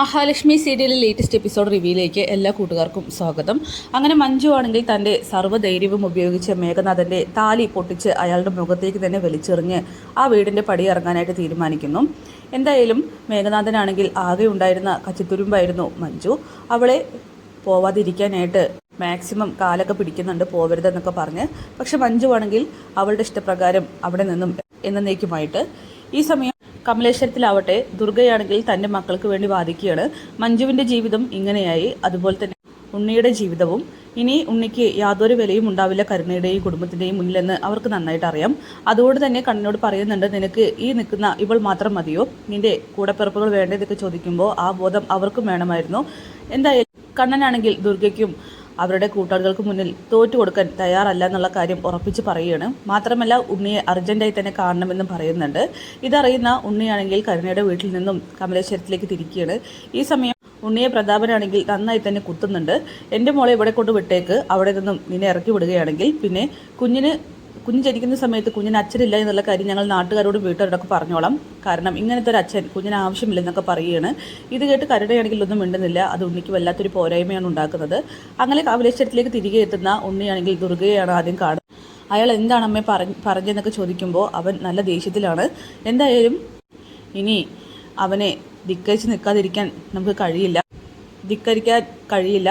മഹാലക്ഷ്മി സീരിയലിൽ latest episode റിവ്യൂയിലേക്ക് എല്ലാ കൂട്ടുകാർക്കും സ്വാഗതം. അങ്ങനെ മഞ്ജു ആണെങ്കിൽ തന്റെ സർവധൈര്യവും ഉപയോഗിച്ച് മേഘനാഥന്റെ താലി പൊട്ടിച്ച് അയാളുടെ മുഖത്തേക്ക് തന്നെ വലിച്ചെറിഞ്ഞ് ആ വീടിന്റെ പടി ഇറങ്ങാനായിട്ട് തീരുമാനിക്കുന്നു. എന്തായാലും മേഘനാഥനാണെങ്കിൽ ആകെ ഉണ്ടായിരുന്ന കച്ചിത്തുരുമ്പായിരുന്നു മഞ്ജു. അവളെ പോവാതിരിക്കാനായിട്ട് മാക്സിമം കാലൊക്കെ പിടിക്കുന്നുണ്ട് പോവരുതെന്നൊക്കെ പറഞ്ഞ്. പക്ഷെ മഞ്ജു ആണെങ്കിൽ അവളുടെ ഇഷ്ടപ്രകാരം അവിടെ നിന്നും എന്നേക്കുമായിട്ട്. ഈ സമയം കമലേശ്വരത്തിലാവട്ടെ ദുർഗയാണെങ്കിൽ തന്റെ മക്കൾക്ക് വേണ്ടി വാദിക്കുകയാണ്. മഞ്ജുവിന്റെ ജീവിതം ഇങ്ങനെയായി. അതുപോലെ തന്നെ ഉണ്ണിയുടെ ജീവിതവും. ഇനി ഉണ്ണിക്ക് യാതൊരു വിലയും ഉണ്ടാവില്ല കരുണയുടെയും കുടുംബത്തിന്റെയും മുന്നിലെന്ന് അവർക്ക് നന്നായിട്ട് അറിയാം. അതുകൊണ്ട് തന്നെ കണ്ണിനോട് പറയുന്നുണ്ട് നിനക്ക് ഈ നിൽക്കുന്ന ഇവൾ മാത്രം മതിയോ? നിന്റെ കൂടപ്പിറപ്പുകൾ വേണ്ടതൊക്കെ ചോദിക്കുമ്പോൾ ആ ബോധം അവർക്കും വേണമായിരുന്നു. എന്തായാലും കണ്ണനാണെങ്കിൽ ദുർഗയ്ക്കും അവരുടെ കൂട്ടാളികൾക്ക് മുന്നിൽ തോറ്റു കൊടുക്കാൻ തയ്യാറല്ല എന്നുള്ള കാര്യം ഉറപ്പിച്ച് പറയുകയാണ്. മാത്രമല്ല ഉണ്ണിയെ അർജന്റായി തന്നെ കാണണമെന്നും പറയുന്നുണ്ട്. ഇതറിയുന്ന ഉണ്ണിയാണെങ്കിൽ കരുണയുടെ വീട്ടിൽ നിന്നും കമലേശ്വരത്തിലേക്ക് തിരിക്കുകയാണ്. ഈ സമയം ഉണ്ണിയെ പ്രതാപനാണെങ്കിൽ നന്നായി തന്നെ കുത്തുന്നുണ്ട്. എന്റെ മോളെ ഇവിടെ കൊണ്ട് വിട്ടേക്ക് അവിടെ നിന്നും നിന്നെ ഇറക്കി വിടുകയാണെങ്കിൽ പിന്നെ കുഞ്ഞിന് കുഞ്ഞ് ജനിക്കുന്ന സമയത്ത് കുഞ്ഞിന് അച്ഛനില്ല എന്നുള്ള കാര്യം ഞങ്ങൾ നാട്ടുകാരോടും വീട്ടുകാരോടൊക്കെ പറഞ്ഞോളാം. കാരണം ഇങ്ങനത്തെ ഒരു അച്ഛൻ കുഞ്ഞിന് ആവശ്യമില്ലെന്നൊക്കെ പറയുകയാണ്. ഇത് കേട്ട് കരുടെയാണെങ്കിൽ ഒന്നും മിണ്ടുന്നില്ല. അത് ഉണ്ണിക്ക് വല്ലാത്തൊരു പോരായ്മയാണ് ഉണ്ടാക്കുന്നത്. അങ്ങനെ കാവലേശ്വരത്തിലേക്ക് തിരികെ എത്തുന്ന ഉണ്ണിയാണെങ്കിൽ ദുർഗയാണ് ആദ്യം കാണുന്നത്. അയാൾ എന്താണ് അമ്മയെ പറഞ്ഞ് പറഞ്ഞെന്നൊക്കെ ചോദിക്കുമ്പോൾ അവൻ നല്ല ദേഷ്യത്തിലാണ്. എന്തായാലും ഇനി അവനെ ധിക്കരിച്ച് നിൽക്കാതിരിക്കാൻ നമുക്ക് കഴിയില്ല. ധിക്കരിക്കാൻ കഴിയില്ല.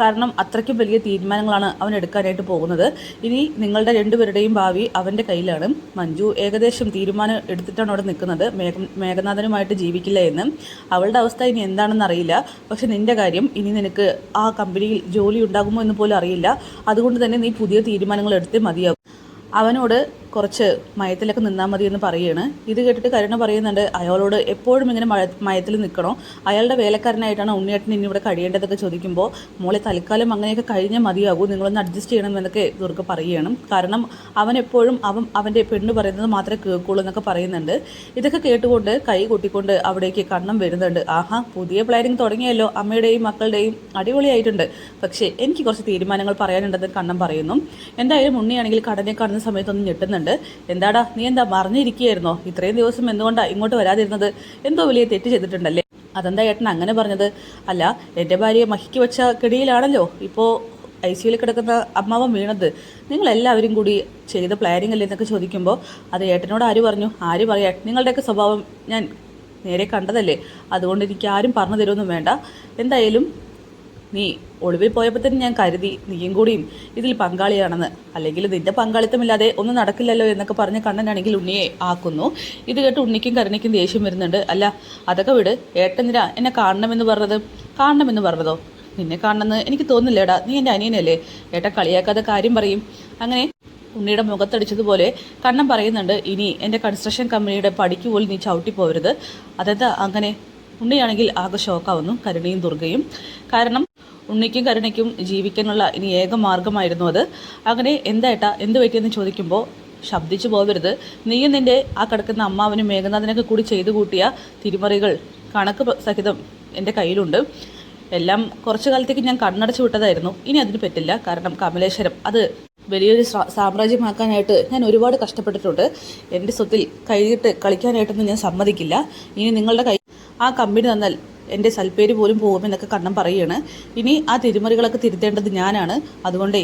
കാരണം അത്രയ്ക്കും വലിയ തീരുമാനങ്ങളാണ് അവൻ എടുക്കാനായിട്ട് പോകുന്നത്. ഇനി നിങ്ങളുടെ രണ്ടുപേരുടെയും ഭാവി അവന്റെ കയ്യിലാണ്. മഞ്ജു ഏകദേശം തീരുമാനം എടുത്തിട്ടാണ് അവിടെ നിൽക്കുന്നത്. മേഘ മേഘനാഥനുമായിട്ട് ജീവിക്കില്ല എന്ന്. അവളുടെ അവസ്ഥ ഇനി എന്താണെന്ന് അറിയില്ല. പക്ഷെ നിന്റെ കാര്യം ഇനി നിനക്ക് ആ കമ്പനിയിൽ ജോലി ഉണ്ടാകുമോ എന്ന് പോലും അറിയില്ല. അതുകൊണ്ട് തന്നെ നീ പുതിയ തീരുമാനങ്ങൾ എടുത്തേ മതിയാകും അവനോട് കുറച്ച് മയത്തിലൊക്കെ നിന്നാൽ മതി എന്ന് പറയുകയാണ് ഇത് കേട്ടിട്ട് കരുണ പറയുന്നുണ്ട് അയാളോട് എപ്പോഴും ഇങ്ങനെ മയത്തിൽ നിൽക്കണോ? അയാളുടെ വേലക്കാരനായിട്ടാണ് ഉണ്ണിയേട്ടൻ ഇനി ഇവിടെ കഴിയേണ്ടതൊക്കെ ചോദിക്കുമ്പോൾ മോളെ തൽക്കാലം അങ്ങനെയൊക്കെ കഴിഞ്ഞാൽ മതിയാകൂ നിങ്ങളൊന്ന് അഡ്ജസ്റ്റ് ചെയ്യണം എന്നൊക്കെ ദുർഗ പറയുകയാണ്. കാരണം അവൻ എപ്പോഴും അവൻ അവന്റെ പെണ്ണ് പറയുന്നത് മാത്രമേ കേൾക്കുള്ളൂ എന്നൊക്കെ പറയുന്നുണ്ട്. ഇതൊക്കെ കേട്ടുകൊണ്ട് കൈ കൊട്ടിക്കൊണ്ട് അവിടേക്ക് കണ്ണം വരുന്നുണ്ട്. ആഹാ പുതിയ പ്ലാനിങ് തുടങ്ങിയല്ലോ. അമ്മയുടെയും മക്കളുടെയും അടിപൊളിയായിട്ടുണ്ട്. പക്ഷേ എനിക്ക് കുറച്ച് തീരുമാനങ്ങൾ പറയാനുണ്ടെന്ന് കണ്ണം പറയുന്നു. എന്തായാലും ഉണ്ണിയാണെങ്കിൽ കടനെ കാണുന്ന സമയത്തൊന്നും ഞെട്ടുന്നുണ്ട്. എന്താടാ നീ എന്താ മറിഞ്ഞിരിക്കുകയായിരുന്നോ? ഇത്രയും ദിവസം എന്തുകൊണ്ടാ ഇങ്ങോട്ട് വരാതിരുന്നത്? എന്തോ വലിയ തെറ്റ് ചെയ്തിട്ടുണ്ടല്ലേ? അതെന്താ ഏട്ടൻ അങ്ങനെ പറഞ്ഞത്? അല്ല എന്റെ ഭാര്യയെ മഹിക്ക് വെച്ച കെടിയിലാണല്ലോ ഇപ്പോൾ ഐ സിയുയിൽ കിടക്കുന്ന അമ്മാവൻ വീണത്. നിങ്ങളെല്ലാവരും കൂടി ചെയ്ത പ്ലാനിങ് അല്ലേ എന്നൊക്കെ ചോദിക്കുമ്പോൾ അത് ഏട്ടനോട് ആര് പറഞ്ഞു? ആര് പറയാ? നിങ്ങളുടെയൊക്കെ സ്വഭാവം ഞാൻ നേരെ കണ്ടതല്ലേ? അതുകൊണ്ട് എനിക്ക് ആരും പറഞ്ഞു തരുമൊന്നും വേണ്ട. എന്തായാലും നീ ഒളിവിൽ പോയപ്പോൾ തന്നെ ഞാൻ കരുതി നീയും കൂടിയും ഇതിൽ പങ്കാളിയാണെന്ന്. അല്ലെങ്കിൽ നിന്റെ പങ്കാളിത്തമില്ലാതെ ഒന്നും നടക്കില്ലല്ലോ എന്നൊക്കെ പറഞ്ഞ് കണ്ണനാണെങ്കിൽ ഉണ്ണിയെ ആക്കുന്നു. ഇത് കേട്ട് ഉണ്ണിക്കും കരുണിക്കും ദേഷ്യം വരുന്നുണ്ട്. അല്ല അതൊക്കെ വിട്. ഏട്ടനിര എന്നെ കാണണമെന്ന് പറഞ്ഞത്? കാണണമെന്ന് പറഞ്ഞതോ? നിന്നെ കാണണമെന്ന് എനിക്ക് തോന്നില്ലേടാ നീ എന്റെ അനിയനല്ലേ? ഏട്ടൻ കളിയാക്കാതെ കാര്യം പറയും. അങ്ങനെ ഉണ്ണിയുടെ മുഖത്തടിച്ചതുപോലെ കണ്ണൻ പറയുന്നുണ്ട്. ഇനി എന്റെ കൺസ്ട്രക്ഷൻ കമ്പനിയുടെ പടിക്ക് പോലും നീ ചവിട്ടി പോകരുത് അതെന്താ അങ്ങനെ? ഉണ്ണിയാണെങ്കിൽ ആകെ ഷോക്കാവുന്നു കരുണയും ദുർഗയും. കാരണം ഉണ്ണിക്കും കരുണയ്ക്കും ജീവിക്കാനുള്ള ഇനി ഏക മാർഗമായിരുന്നു അത്. അങ്ങനെ എന്തായിട്ടാ എന്ത് പറ്റിയെന്ന് ചോദിക്കുമ്പോൾ ശബ്ദിച്ചു പോകരുത്. നീയും നിന്റെ ആ കിടക്കുന്ന അമ്മാവനും മേഘനാഥനൊക്കെ കൂടി ചെയ്തു കൂട്ടിയ തിരിമറികൾ കണക്ക് സഹിതം എന്റെ കയ്യിലുണ്ട്. എല്ലാം കുറച്ചു കാലത്തേക്ക് ഞാൻ കണ്ണടച്ചു വിട്ടതായിരുന്നു. ഇനി അതിന് പറ്റില്ല. കാരണം കമലേശ്വരം അത് വലിയൊരു സാമ്രാജ്യമാക്കാനായിട്ട് ഞാൻ ഒരുപാട് കഷ്ടപ്പെട്ടിട്ടുണ്ട്. എന്റെ സ്വത്തിൽ കൈയിട്ട് കളിക്കാനായിട്ടൊന്നും ഞാൻ സമ്മതിക്കില്ല. ഇനി നിങ്ങളുടെ കൈ ആ കമ്പനി തന്നാൽ എന്റെ സൽപ്പേര് പോലും പോകുമെന്നൊക്കെ കണ്ണം പറയുകയാണ്. ഇനി ആ തിരിമറികളൊക്കെ തിരുത്തേണ്ടത് ഞാനാണ്. അതുകൊണ്ടേ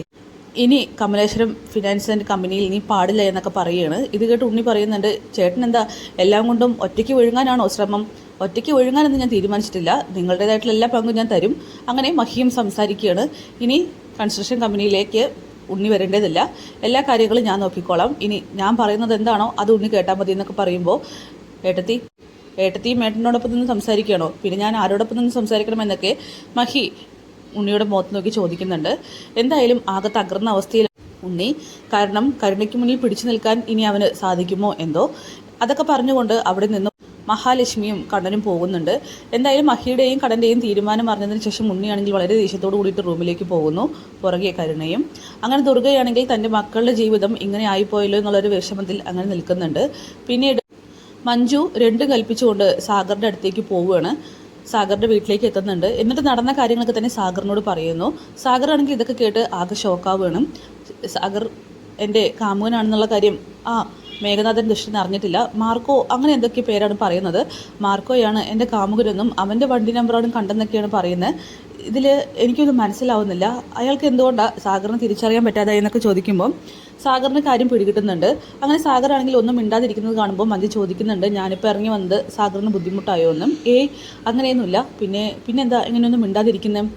ഇനി കമലേശ്വരം ഫിനാൻസ് ആൻഡ് കമ്പനിയിൽ ഇനി പാടില്ല എന്നൊക്കെ പറയുകയാണ്. ഇത് കേട്ട് ഉണ്ണി പറയുന്നുണ്ട് ചേട്ടൻ എന്താ എല്ലാം കൊണ്ടും ഒറ്റയ്ക്ക് ഒഴുങ്ങാനാണോ ശ്രമം? ഒറ്റയ്ക്ക് ഒഴുങ്ങാനെന്ന് ഞാൻ തീരുമാനിച്ചിട്ടില്ല. നിങ്ങളുടേതായിട്ടുള്ള എല്ലാ പങ്കും ഞാൻ തരും. അങ്ങനെ മഹിയും സംസാരിക്കുകയാണ്. ഇനി കൺസ്ട്രക്ഷൻ കമ്പനിയിലേക്ക് ഉണ്ണി വരേണ്ടതില്ല. എല്ലാ കാര്യങ്ങളും ഞാൻ നോക്കിക്കോളാം. ഇനി ഞാൻ പറയുന്നത് എന്താണോ അത് ഉണ്ണി കേട്ടാൽ മതി എന്നൊക്കെ പറയുമ്പോൾ ഏട്ടത്തി ഏട്ടത്തിയും ഏട്ടനോടൊപ്പം നിന്ന് സംസാരിക്കുകയാണോ? പിന്നെ ഞാൻ ആരോടൊപ്പം നിന്ന് സംസാരിക്കണമെന്നൊക്കെ മഹി ഉണ്ണിയുടെ മുഖത്ത് നോക്കി ചോദിക്കുന്നുണ്ട്. എന്തായാലും ആകെ തകർന്ന അവസ്ഥയിൽ ഉണ്ണി കാരണം കരുണയ്ക്ക് മുന്നിൽ പിടിച്ചു നിൽക്കാൻ ഇനി അവന് സാധിക്കുമോ എന്തോ? അതൊക്കെ പറഞ്ഞുകൊണ്ട് അവിടെ നിന്നും മഹാലക്ഷ്മിയും കണ്ണനും പോകുന്നുണ്ട്. എന്തായാലും മഹിയുടെയും കടന്റെയും തീരുമാനം അറിഞ്ഞതിന് ശേഷം ഉണ്ണിയാണെങ്കിൽ വളരെ ദേഷ്യത്തോട് കൂടിയിട്ട് റൂമിലേക്ക് പോകുന്നു പുറകെ കരുണയും. അങ്ങനെ ദുർഗയാണെങ്കിൽ തന്റെ മക്കളുടെ ജീവിതം ഇങ്ങനെ ആയിപ്പോയല്ലോ എന്നുള്ളൊരു വിഷമത്തിൽ അങ്ങനെ നിൽക്കുന്നുണ്ട്. പിന്നീട് മഞ്ജു രണ്ട് കൽപ്പിച്ചുകൊണ്ട് സാഗറിന്റെ അടുത്തേക്ക് പോവുകയാണ്. സാഗറിന്റെ വീട്ടിലേക്ക് എത്തുന്നുണ്ട്. എന്നിട്ട് നടന്ന കാര്യങ്ങളൊക്കെ തന്നെ സാഗറിനോട് പറയുന്നു. സാഗർ ആണെങ്കിൽ ഇതൊക്കെ കേട്ട് ആകെ ഷോക്കാവുകയാണ്. സാഗർ എന്റെ കാമുകനാണെന്നുള്ള കാര്യം ആ മേഘനാഥൻ ദുഷ്ടൻ അറിഞ്ഞിട്ടില്ല. മാർക്കോ അങ്ങനെ എന്തൊക്കെ പേരാണ് പറയുന്നത്. മാർക്കോയാണ് എന്റെ കാമുകരെന്നും അവന്റെ വണ്ടി നമ്പറാണ് കണ്ടെന്നൊക്കെയാണ് പറയുന്നത്. ഇതിൽ എനിക്കൊന്നും മനസ്സിലാവുന്നില്ല. അയാൾക്ക് എന്തുകൊണ്ടാണ് സാഗറിനെ തിരിച്ചറിയാൻ പറ്റാതെ എന്നൊക്കെ ചോദിക്കുമ്പോൾ സാഗറിന് കാര്യം പിടികിട്ടുന്നുണ്ട്. അങ്ങനെ സാഗർ ആണെങ്കിൽ ഒന്നും മിണ്ടാതിരിക്കുന്നത് കാണുമ്പോൾ മഞ്ജു ചോദിക്കുന്നുണ്ട് ഞാനിപ്പോൾ ഇറങ്ങി വന്നത് സാഗറിന് ബുദ്ധിമുട്ടായോ? എന്നും. ഏയ് അങ്ങനെയൊന്നുമില്ല. പിന്നെ പിന്നെന്താ ഇങ്ങനെയൊന്നും മിണ്ടാതിരിക്കുന്നത്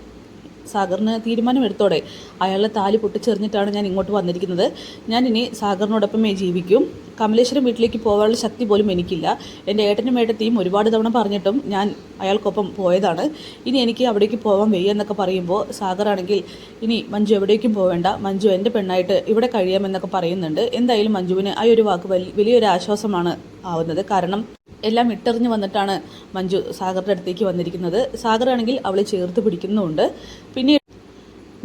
സാഗറിന് തീരുമാനമെടുത്തോടെ അയാളെ താലി പൊട്ടിച്ചെറിഞ്ഞിട്ടാണ് ഞാൻ ഇങ്ങോട്ട് വന്നിരിക്കുന്നത്. ഞാൻ ഇനി സാഗറിനോടൊപ്പമേ ജീവിക്കും. കമലേശ്വരം വീട്ടിലേക്ക് പോകാനുള്ള ശക്തി പോലും എനിക്കില്ല. എന്റെ ഏട്ടനും ഏട്ടത്തെയും ഒരുപാട് തവണ പറഞ്ഞിട്ടും ഞാൻ അയാൾക്കൊപ്പം പോയതാണ്. ഇനി എനിക്ക് അവിടേക്ക് പോകാൻ വയ്യ എന്നൊക്കെ പറയുമ്പോൾ സാഗറാണെങ്കിൽ ഇനി മഞ്ജു എവിടേക്കും പോവേണ്ട. മഞ്ജു എന്റെ പെണ്ണായിട്ട് ഇവിടെ കഴിയാമെന്നൊക്കെ പറയുന്നുണ്ട്. എന്തായാലും മഞ്ജുവിന് ആ ഒരു വാക്ക് വലി വലിയൊരു ആശ്വാസമാണ് ആവുന്നത്. കാരണം എല്ലാം ഇട്ടെറിഞ്ഞ് വന്നിട്ടാണ് മഞ്ജു സാഗറിന്റെ അടുത്തേക്ക് വന്നിരിക്കുന്നത്. സാഗറാണെങ്കിൽ അവളെ ചേർത്ത് പിടിക്കുന്നുമുണ്ട്. പിന്നീട്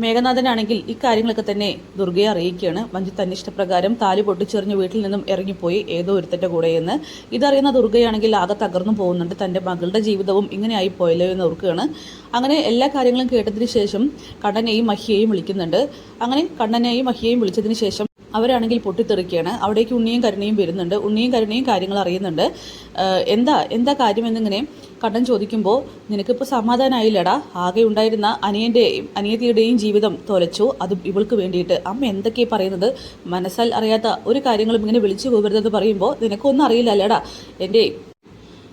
മേഘനാഥനാണെങ്കിൽ ഇക്കാര്യങ്ങളൊക്കെ തന്നെ ദുർഗയെ അറിയിക്കുകയാണ്. മഞ്ജു തന്നെ ഇഷ്ടപ്രകാരം താലി പൊട്ടിച്ചെറിഞ്ഞ് വീട്ടിൽ നിന്നും ഇറങ്ങിപ്പോയി ഏതോ ഒരുത്തന്റെ കൂടെയെന്ന്. ഇതറിയുന്ന ദുർഗയാണെങ്കിൽ ആകെ തകർന്നു പോകുന്നുണ്ട്. തന്റെ മകളുടെ ജീവിതവും ഇങ്ങനെയായി പോയല്ലോ എന്ന് ഓർക്കുകയാണ്. അങ്ങനെ എല്ലാ കാര്യങ്ങളും കേട്ടതിന് ശേഷം കണ്ണനെയും മഹിയെയും വിളിക്കുന്നുണ്ട്. അങ്ങനെ കണ്ണനെയും മഹിയെയും വിളിച്ചതിന് ശേഷം അവരാണെങ്കിൽ പൊട്ടിത്തെറിക്കുകയാണ്. അവിടേക്ക് ഉണ്ണിയും കരുണയും വരുന്നുണ്ട്. ഉണ്ണിയും കരുണയും കാര്യങ്ങൾ അറിയുന്നുണ്ട്. എന്താ എന്താ കാര്യമെന്നിങ്ങനെ കണ്ണൻ ചോദിക്കുമ്പോൾ നിനക്കിപ്പോൾ സമാധാനമായില്ലടാ ആകെ ഉണ്ടായിരുന്ന അനിയന്റെയും അനിയത്തിയുടെയും ജീവിതം തൊലച്ചു. അത് ഇവൾക്ക് വേണ്ടിയിട്ട്. അമ്മ എന്തൊക്കെയാണ് പറയുന്നത്? മനസ്സാൽ അറിയാത്ത ഒരു കാര്യങ്ങളും ഇങ്ങനെ വിളിച്ചു പോകരുതെന്ന് പറയുമ്പോൾ നിനക്കൊന്നും അറിയില്ല അല്ലേടാ എന്റെ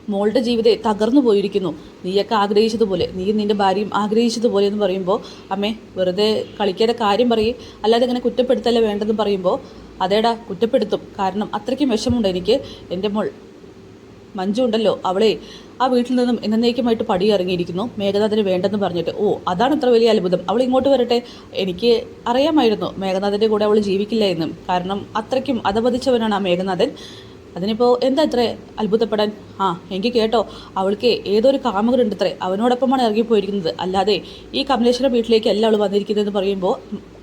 മോളുടെ ജീവിതം തകർന്നു പോയിരിക്കുന്നു. നീയൊക്കെ ആഗ്രഹിച്ചതുപോലെ നീ നിന്റെ ഭാര്യയും ആഗ്രഹിച്ചതുപോലെ എന്ന് പറയുമ്പോൾ അമ്മേ വെറുതെ കളിക്കാതെ കാര്യം പറയും. അല്ലാതെ ഇങ്ങനെ കുറ്റപ്പെടുത്തല്ല വേണ്ടെന്ന് പറയുമ്പോൾ അതേടാ കുറ്റപ്പെടുത്തും. കാരണം അത്രയ്ക്കും വിഷമമുണ്ട് എനിക്ക്. എന്റെ മോൾ മഞ്ജു ഉണ്ടല്ലോ അവളെ ആ വീട്ടിൽ നിന്നും എന്നേക്കുമായിട്ട് പടി ഇറങ്ങിയിരിക്കുന്നു. മേഘനാഥന് വേണ്ടെന്ന് പറഞ്ഞിട്ട് ഓ അതാണ് ഇത്ര വലിയ അത്ഭുതം. അവൾ ഇങ്ങോട്ട് വരട്ടെ? എനിക്ക് അറിയാമായിരുന്നു. മേഘനാഥന്റെ കൂടെ അവൾ ജീവിക്കില്ല എന്നും. കാരണം അത്രയ്ക്കും അധപതിച്ചവനാണ് ആ മേഘനാഥൻ. അതിനിപ്പോൾ എന്താ ഇത്രേ അത്ഭുതപ്പെടാൻ. ആ എനിക്ക് കേട്ടോ അവൾക്ക് ഏതൊരു കാമുകരുണ്ട് ഇത്രേ അവനോടൊപ്പമാണ് ഇറങ്ങിപ്പോയിരിക്കുന്നത്. അല്ലാതെ ഈ കമലേശ്വര അല്ല അവൾ വന്നിരിക്കുന്നതെന്ന് പറയുമ്പോൾ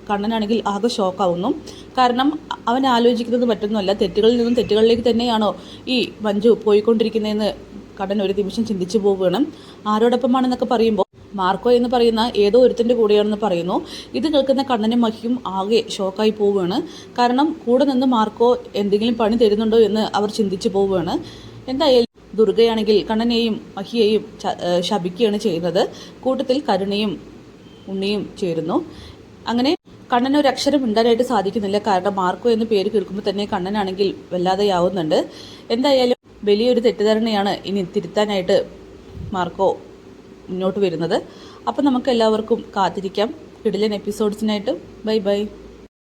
കണ്ണനാണെങ്കിൽ ആകെ ഷോക്കാവുന്നു. കാരണം അവൻ ആലോചിക്കുന്നത് മറ്റൊന്നുമല്ല തെറ്റുകളിൽ നിന്നും തെറ്റുകളിലേക്ക് തന്നെയാണോ ഈ മഞ്ജു പോയിക്കൊണ്ടിരിക്കുന്നതെന്ന് കണ്ണൻ ഒരു നിമിഷം ചിന്തിച്ചു പോവുകയാണ്. ആരോടൊപ്പമാണെന്നൊക്കെ പറയുമ്പോൾ മാർക്കോ എന്ന് പറയുന്ന ഏതോ ഒരുത്തിന്റെ കൂടെയാണെന്ന് പറയുന്നു. ഇത് കേൾക്കുന്ന കണ്ണനും മഹിയും ആകെ ഷോക്കായി പോവുകയാണ്. കാരണം കൂടെ നിന്ന് മാർക്കോ എന്തെങ്കിലും പണി തരുന്നുണ്ടോ എന്ന് അവർ ചിന്തിച്ചു പോവുകയാണ്. എന്തായാലും ദുർഗയാണെങ്കിൽ കണ്ണനെയും മഹിയെയും ശപിക്കുകയാണ് ചെയ്യുന്നത്. കൂട്ടത്തിൽ കരുണയും ഉണ്ണിയും ചേരുന്നു. അങ്ങനെ കണ്ണന് ഒരു അക്ഷരം ഉണ്ടാനായിട്ട് സാധിക്കുന്നില്ല. കാരണം മാർക്കോ എന്ന് പേര് കേൾക്കുമ്പോൾ തന്നെ കണ്ണനാണെങ്കിൽ വല്ലാതെയാവുന്നുണ്ട് എന്തായാലും വലിയൊരു തെറ്റിദ്ധാരണയാണ് ഇനി തിരുത്താനായിട്ട് മാർക്കോ മുന്നോട്ട് വരുന്നത്. അപ്പം നമുക്ക് എല്ലാവർക്കും കാത്തിരിക്കാം. കിടിലൻ എപ്പിസോഡ്സിനായിട്ട് ബൈ ബൈ.